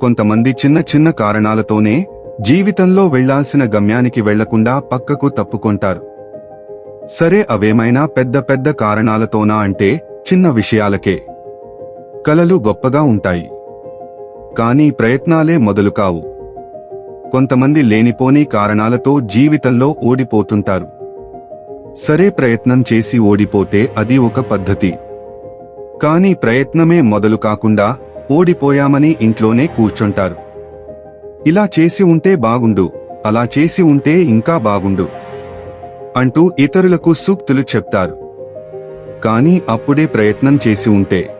కొంతమంది చిన్న చిన్న కారణాలతోనే జీవితంలో వెళ్ళాల్సిన గమ్యానికి వెళ్ళకుండా పక్కకు తప్పుకొంటారు. సరే అవేమైనా పెద్ద పెద్ద కారణాలతోనా అంటే చిన్న విషయాలకే. కలలు గొప్పగా ఉంటాయి. కానీ ప్రయత్నాలే మొదలు కావు. కొంతమంది లేనిపోని కారణాలతో జీవితంలో ఓడిపోతుంటారు. సరే ప్రయత్నం చేసి ఓడిపోతే అది ఒక పద్ధతి. కానీ ప్రయత్నమే మొదలు కాకుండా ఓడిపోయామని ఇంట్లోనే కూర్చుంటారు. ఇలా చేసి ఉంటే బాగుండు అలా చేసి ఉంటే ఇంకా బాగుండు అంటూ ఇతరులకు సూక్తులు చెప్తారు. కానీ అప్పుడే ప్రయత్నం చేసి ఉంటే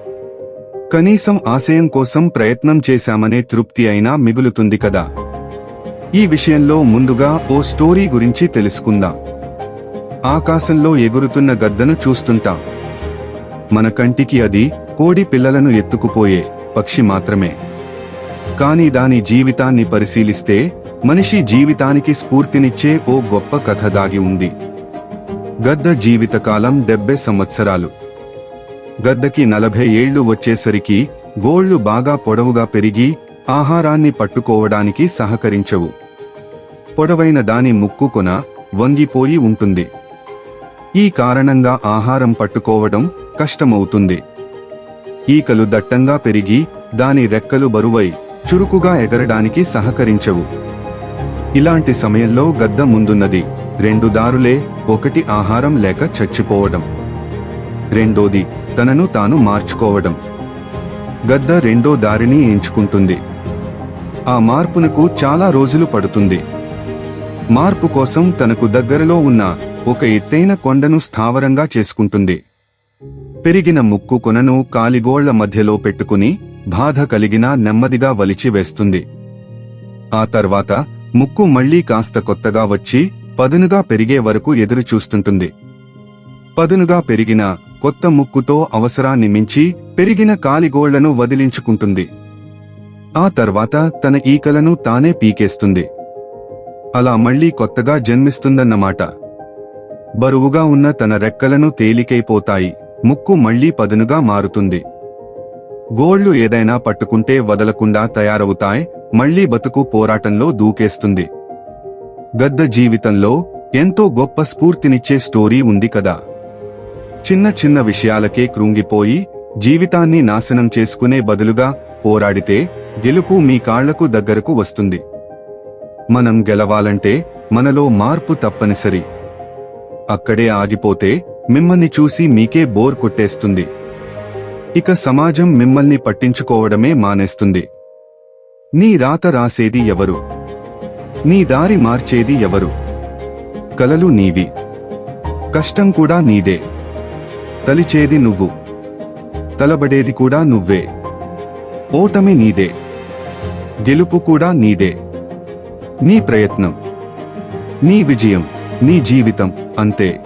కనీసం ఆశయం కోసం ప్రయత్నం చేశామనే తృప్తి అయినా మిగులుతుంది కదా. ఈ విషయంలో ముందుగా ఓ స్టోరీ గురించి తెలుసుకుందాం. ఆకాశంలో ఎగురుతున్న గద్దను చూస్తుంటాం. మన కంటికి అది కోడి పిల్లలను ఎత్తుకుపోయే పక్షి మాత్రమే. కానీ దాని జీవితాన్ని పరిశీలిస్తే మనిషి జీవితానికి స్ఫూర్తినిచ్చే ఓ గొప్ప కథ దాగి ఉంది. గద్ద జీవితకాలం డెబ్బై సంవత్సరాలు. గద్దకి నలభై ఏళ్ళు వచ్చేసరికి గోళ్ళు బాగా పొడవుగా పెరిగి ఆహారాన్ని పట్టుకోవడానికి సహకరించవు. పొడవైన దాని ముక్కు కొన వంగిపోయి ఉంటుంది. ఈ కారణంగా ఆహారం పట్టుకోవడం కష్టమవుతుంది. ఈకలు దట్టంగా పెరిగి దాని రెక్కలు బరువై చురుకుగా ఎగరడానికి సహకరించవు. ఇలాంటి సమయంలో గద్ద ముందున్నది. రెండు దారులే ఒకటి ఆహారం లేక చచ్చిపోవడం. రెండోది తనను తాను మార్చుకోవడం. గద్ద రెండో దారిని ఎంచుకుంటుంది. ఆ మార్పునకు చాలా రోజులు పడుతుంది. మార్పు కోసం తనకు దగ్గరలో ఉన్న ఒక ఎత్తైన కొండను స్థావరంగా చేసుకుంటుంది. పెరిగిన ముక్కు కొనను కాలిగోళ్ళ మధ్యలో పెట్టుకుని బాధ కలిగినా నెమ్మదిగా వలిచివేస్తుంది ఆ తర్వాత ముక్కు మళ్ళీ కాస్త కొత్తగా వచ్చి పదునుగా పెరిగే వరకు ఎదురు చూస్తుంటుంది. పదునుగా పెరిగిన కొత్త ముక్కుతో అవసరాన్ని మించి పెరిగిన కాలిగోళ్ళను వదిలించుకుంటుంది. ఆ తర్వాత తన ఈకలను తానే పీకేస్తుంది. అలా మళ్ళీ కొత్తగా జన్మిస్తుందన్నమాట. బరువుగా ఉన్న తన రెక్కలను తేలికైపోతాయి. ముక్కు మళ్ళీ పదునుగా మారుతుంది. గోళ్ళు ఏదైనా పట్టుకుంటే వదలకుండా తయారవుతాయి మళ్ళీ బతుకు పోరాటంలో దూకేస్తుంది. గద్ద జీవితంలో ఎంతో గొప్ప స్ఫూర్తినిచ్చే స్టోరీ ఉంది కదా. చిన్న చిన్న విషయాలకే కృంగిపోయి జీవితాన్ని నాశనం చేసుకునే బదులుగా పోరాడితే గెలుపు మీ కాళ్ళకు దగ్గరకు వస్తుంది. మనం గెలవాలంటే మనలో మార్పు తప్పనిసరి. అక్కడే ఆగిపోతే మిమ్మల్ని చూసి మీకే బోర్ కొట్టేస్తుంది. ఇక సమాజం మిమ్మల్ని పట్టించుకోవడమే మానేస్తుంది. నీ రాత రాసేది ఎవరు? నీ దారి మార్చేది ఎవరు? కలలు నీవి. కష్టం కూడా నీదే. తలిచేది నువ్వు. తలబడేది కూడా నువ్వే. ఓటమి నీదే. గెలుపు కూడా నీదే. నీ ప్రయత్నం. నీ విజయం నీ జీవితం అంతే.